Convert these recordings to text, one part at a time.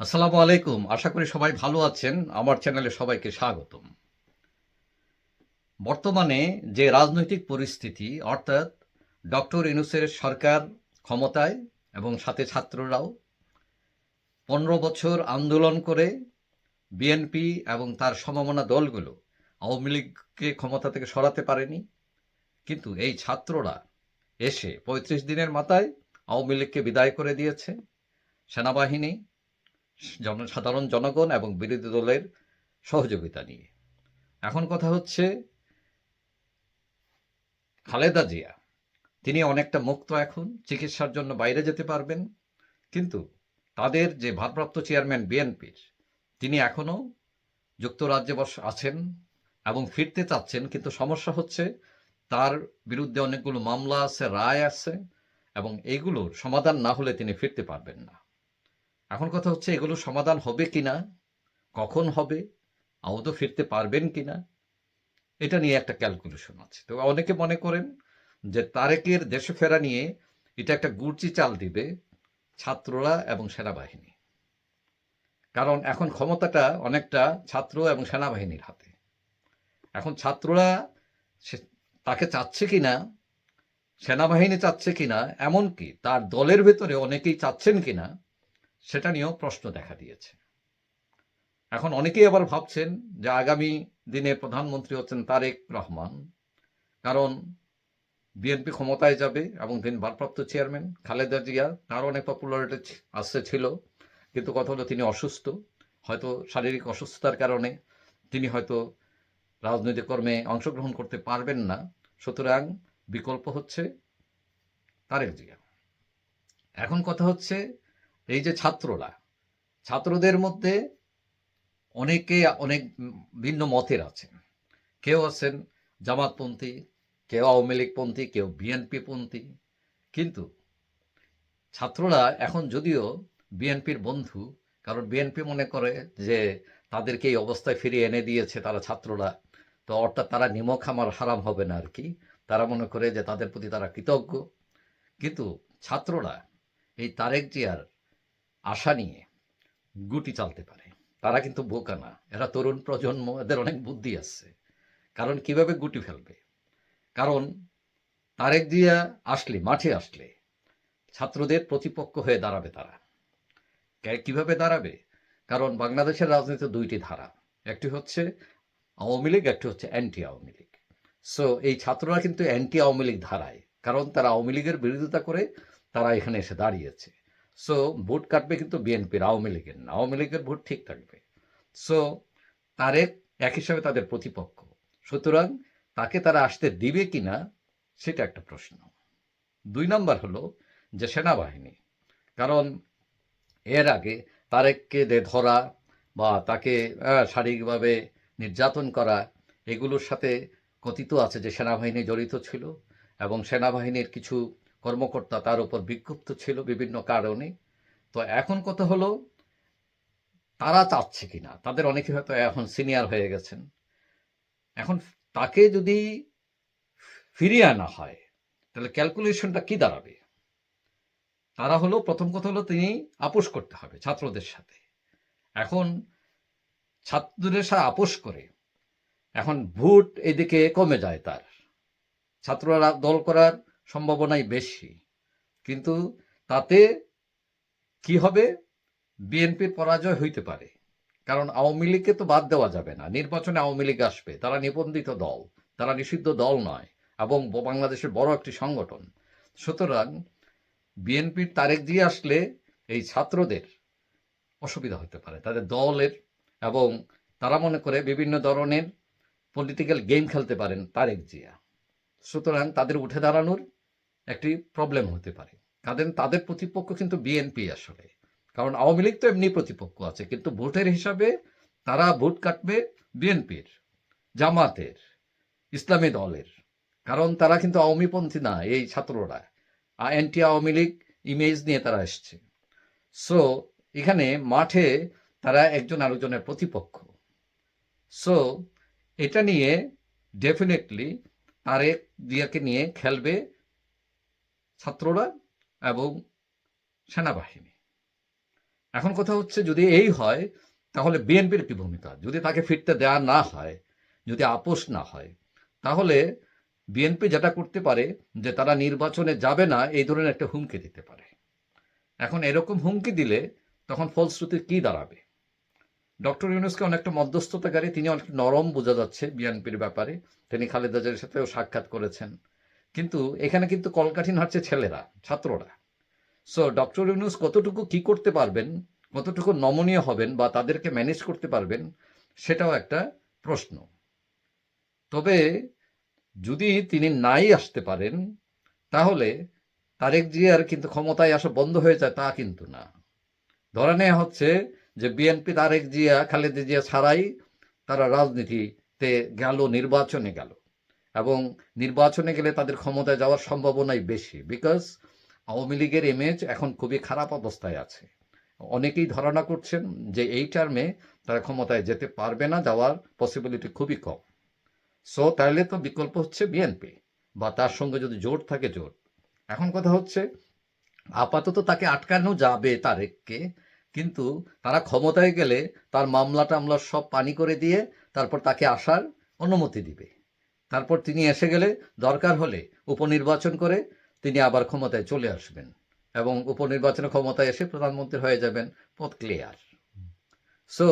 আসসালামু আলাইকুম। আশা করি সবাই ভালো আছেন। আমার চ্যানেলে সবাইকে স্বাগতম। বর্তমানে যে রাজনৈতিক পরিস্থিতি, অর্থাৎ ডক্টর ইনুসের সরকার ক্ষমতায় এবং সাথে ছাত্ররাও পনেরো বছর আন্দোলন করে বিএনপি এবং তার সমমনা দলগুলো আওয়ামী লীগকে ক্ষমতা থেকে সরাতে পারেনি। কিন্তু এই ছাত্ররা এসে পঁয়ত্রিশ দিনের মাথায় আওয়ামী লীগকে বিদায় করে দিয়েছে। সেনাবাহিনী সাধারণ জনগণ এবং বিরোধী দলের সহযোগিতা নিয়ে। এখন কথা হচ্ছে, খালেদা জিয়া, তিনি অনেকটা মুক্ত এখন, চিকিৎসার জন্য বাইরে যেতে পারবেন, কিন্তু তাদের যে ভারপ্রাপ্ত চেয়ারম্যান বিএনপির, তিনি এখনও যুক্তরাজ্যে বস, আছেন এবং ফিরতে চাচ্ছেন, কিন্তু সমস্যা হচ্ছে তার বিরুদ্ধে অনেকগুলো মামলা আছে, রায় আছে, এবং এইগুলোর সমাধান না হলে তিনি ফিরতে পারবেন না। এখন কথা হচ্ছে এগুলো সমাধান হবে কি না কখন হবে? আদৌ ফিরতে পারবেন কি না এটা নিয়ে একটা ক্যালকুলেশন আছে। তো অনেকে মনে করেন যে তারেকের দেশে ফেরা নিয়ে এটা একটা গুড়চি চাল দিবে ছাত্ররা এবং সেনাবাহিনী। কারণ এখন ক্ষমতাটা অনেকটা ছাত্র এবং সেনাবাহিনীর হাতে। এখন ছাত্ররা তাকে চাচ্ছে কি না সেনাবাহিনী চাচ্ছে কিনা? এমনকি তার দলের ভেতরে অনেকেই চাচ্ছেন কিনা? সেটা নিয়েও প্রশ্ন দেখা দিয়েছে। এখন অনেকেই আবার ভাবছেন যে আগামী দিনে প্রধানমন্ত্রী হচ্ছেন তারেক রহমান। কারণ বিএনপি ক্ষমতায় যাবে এবং তিনি ভারপ্রাপ্ত চেয়ারম্যান খালেদা জিয়া তার অনেক পপুলারিটি আসছে ছিল। কিন্তু কথা হলো তিনি অসুস্থ, হয়তো শারীরিক অসুস্থতার কারণে তিনি হয়তো রাজনৈতিক কর্মে অংশগ্রহণ করতে পারবেন না। সুতরাং বিকল্প হচ্ছে তারেক জিয়া। এখন কথা হচ্ছে এই যে ছাত্ররা, ছাত্রদের মধ্যে অনেকে অনেক ভিন্ন মতের আছেন। কেউ আছেন জামাতপন্থী, কেউ আওয়ামী লীগপন্থী, কেউ বিএনপি পন্থী কিন্তু ছাত্ররা এখন যদিও বিএনপির বন্ধু, কারণ বিএনপি মনে করে যে তাদেরকে এই অবস্থায় ফিরিয়ে এনে দিয়েছে তারা ছাত্ররা, তো অর্থাৎ তারা নিমক আমার হারাম হবে না আর কি তারা মনে করে যে তাদের প্রতি তারা কৃতজ্ঞ। কিন্তু ছাত্ররা এই তারেক জিয়ার আশা নিয়ে গুটি চালতে পারে। তারা কিন্তু বোকা না। এরা তরুণ প্রজন্ম, এদের অনেক বুদ্ধি আছে। কারণ কীভাবে গুটি ফেলবে? কারণ তারেক জিয়া আসলে, মাঠে আসলে ছাত্রদের প্রতিপক্ষ হয়ে দাঁড়াবে তারা। কীভাবে দাঁড়াবে? কারণ বাংলাদেশের রাজনীতিতে দুইটি ধারা। একটি হচ্ছে আওয়ামী লীগ, একটি হচ্ছে অ্যান্টি আওয়ামী লীগ। সো এই ছাত্ররা কিন্তু অ্যান্টি আওয়ামী লীগ ধারায়। কারণ তারা আওয়ামী লীগের বিরোধিতা করে তারা এখানে এসে দাঁড়িয়েছে। সো ভোট কাটবে কিন্তু বিএনপির আওয়ামী লীগের না। আওয়ামী লীগের ভোট ঠিক থাকবে। সো তারেক এক হিসাবে তাদের প্রতিপক্ষ। সুতরাং তাকে তারা আসতে দিবে কিনা, সেটা একটা প্রশ্ন। দুই নম্বর হলো যে সেনাবাহিনী, কারণ এর আগে তারেককে দে ধরা বা তাকে শারীরিকভাবে নির্যাতন করা, এগুলোর সাথে কথিত আছে যে সেনাবাহিনী জড়িত ছিল এবং সেনাবাহিনীর কিছু কর্মকর্তা তার উপর বিক্ষুব্ধ ছিল বিভিন্ন কারণে। তো এখন কথা হলো? তারা চাচ্ছে কিনা? তাদের অনেকে হয়তো এখন সিনিয়র হয়ে গেছেন। এখন তাকে যদি ফিরিয়ে আনা হয়, তাহলে ক্যালকুলেশনটা কি দাঁড়াবে? তারা হলো, প্রথম কথা হলো তিনি আপোষ করতে হবে ছাত্রদের সাথে। এখন ছাত্রদের সাথে আপোষ করে, এখন ভোট এদিকে কমে যায় তার। ছাত্ররা দল করার সম্ভাবনাই বেশি। কিন্তু তাতে কি হবে? বিএনপির পরাজয় হইতে পারে। কারণ আওয়ামী লীগকে তো বাদ দেওয়া যাবে না। নির্বাচনে আওয়ামী লীগ আসবে। তারা নিবন্ধিত দল। তারা নিষিদ্ধ দল নয় এবং বাংলাদেশের বড় একটি সংগঠন। সুতরাং বিএনপির তারেক দিয়ে আসলে এই ছাত্রদের অসুবিধা হতে পারে। তাদের দলের এবং তারা মনে করে বিভিন্ন ধরনের পলিটিক্যাল গেম খেলতে পারেন তারেক জিয়া। সুতরাং তাদের উঠে দাঁড়ানোর একটি প্রবলেম হতে পারে। কারণ তাদের প্রতিপক্ষ কিন্তু বিএনপি আসলে। কারণ আওয়ামী লীগ তো এমনি প্রতিপক্ষ আছে, কিন্তু ভোটের হিসাবে তারা ভোট কাটবে বিএনপির জামাতের, ইসলামী দলের। কারণ তারা কিন্তু আওয়ামীপন্থী না, এই ছাত্ররা। অ্যান্টি আওয়ামী লীগ ইমেজ নিয়ে তারা এসছে। সো এখানে মাঠে তারা একজন আরেকজনের প্রতিপক্ষ। সো এটা নিয়ে ডেফিনেটলি তারেক দিয়াকে নিয়ে খেলবে ছাত্ররা এবং সেনাবাহিনী। এখন কথা হচ্ছে যদি এই হয়, তাহলে বিএনপির কি ভূমিকা। যদি তাকে ফিরতে দেওয়া না হয়, যদি আপোষ না হয়, তাহলে বিএনপি যেটা করতে পারে যে তারা নির্বাচনে যাবে না, এই ধরনের একটা হুমকি দিতে পারে। এখন এরকম হুমকি দিলে তখন ফলশ্রুতি কি দাঁড়াবে? ডক্টর ইউনুসকে অনেকটা মধ্যস্থতাকারী, তিনি অনেক নরম বোঝা যাচ্ছে বিএনপির ব্যাপারে। তিনি খালেদা জিয়ার সাথেও সাক্ষাৎ করেছেন। কিন্তু এখানে কিন্তু কলকাঠিন হাঁটছে ছেলেরা, ছাত্ররা। সো ডক্টর ইউনুস কতটুকু কি করতে পারবেন, কতটুকু নমনীয় হবেন বা তাদেরকে ম্যানেজ করতে পারবেন, সেটাও একটা প্রশ্ন। তবে যদি তিনি নাই আসতে পারেন, তাহলে তারেক জিয়ার কিন্তু ক্ষমতায় আসা বন্ধ হয়ে যায়, তা কিন্তু না। ধরে নেওয়া হচ্ছে যে বিএনপি তারেক জিয়া, খালেদা জিয়া ছাড়াই তারা রাজনীতিতে গেল, নির্বাচনে গেল। এবং নির্বাচনে গেলে তাদের ক্ষমতায় যাওয়ার সম্ভাবনাই বেশি বিকজ আওয়ামী লীগের ইমেজ এখন খুবই খারাপ অবস্থায় আছে। অনেকেই ধারণা করছেন যে এই টার্মে তারা ক্ষমতায় যেতে পারবে না, যাওয়ার পসিবিলিটি খুবই কম। সো তাহলে তো বিকল্প হচ্ছে বিএনপি বা তার সঙ্গে যদি জোট থাকে, জোট। এখন কথা হচ্ছে, আপাতত তাকে আটকানো যাবে তারেককে কিন্তু তারা ক্ষমতায় গেলে তার মামলা টামলা সব পানি করে দিয়ে তারপর তাকে আসার অনুমতি দিবে। তারপর তিনি এসে গেলে দরকার হলে উপনির্বাচন করে তিনি আবার ক্ষমতায় চলে আসবেন এবং উপনির্বাচনে ক্ষমতায় এসে প্রধানমন্ত্রী হয়ে যাবেন পথ ক্লিয়ার। সো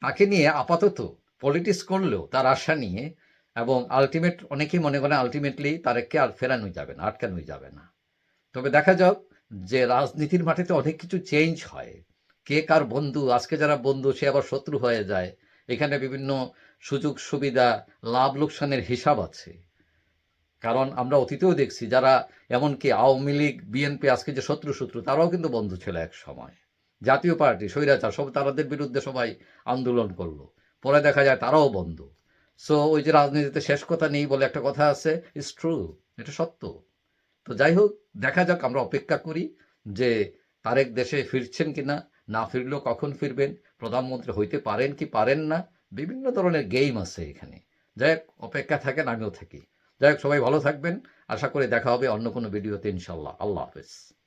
তাকে নিয়ে আপাতত পলিটিক্স করলেও তার আশা নিয়ে এবং আলটিমেট অনেকেই মনে করেন আলটিমেটলি তারেককে আর ফেরানো যাবে না, আটকানোই যাবে না। তবে দেখা যাক যে রাজনীতির মাঠে অনেক কিছু চেঞ্জ হয়। কে কার বন্ধু, আজকে যারা বন্ধু সে আবার শত্রু হয়ে যায়। এখানে বিভিন্ন সুযোগ সুবিধা, লাভ লোকসানের হিসাব আছে। কারণ আমরা অতীতেও দেখছি যারা এমনকি আওয়ামী লীগ, বিএনপি, আজকে যে শত্রু শত্রু, তারাও কিন্তু বন্ধু ছিল এক সময়। জাতীয় পার্টি, স্বৈরাচার, সব তারাদের বিরুদ্ধে সবাই আন্দোলন করল। পরে দেখা যায় তারাও বন্ধু। সো ওই যে রাজনীতিতে শেষ কথা নেই বলে একটা কথা আছে ইস ট্রু এটা সত্য। তো যাই হোক, দেখা যাক, আমরা অপেক্ষা করি যে তারেক দেশে ফিরছেন কিনা। না ফিরলেও কখন ফিরবেন? প্রধানমন্ত্রী হইতে পারেন কি পারেন না? বিভিন্ন ধরনের গেম আছে এখানে। যাই হোক, অপেক্ষা থাকেন, আমিও থাকি। যাই হোক, সবাই ভালো থাকবেন। আশা করি দেখা হবে অন্য কোনো ভিডিওতে ইনশাল্লাহ আল্লাহ হাফেজ।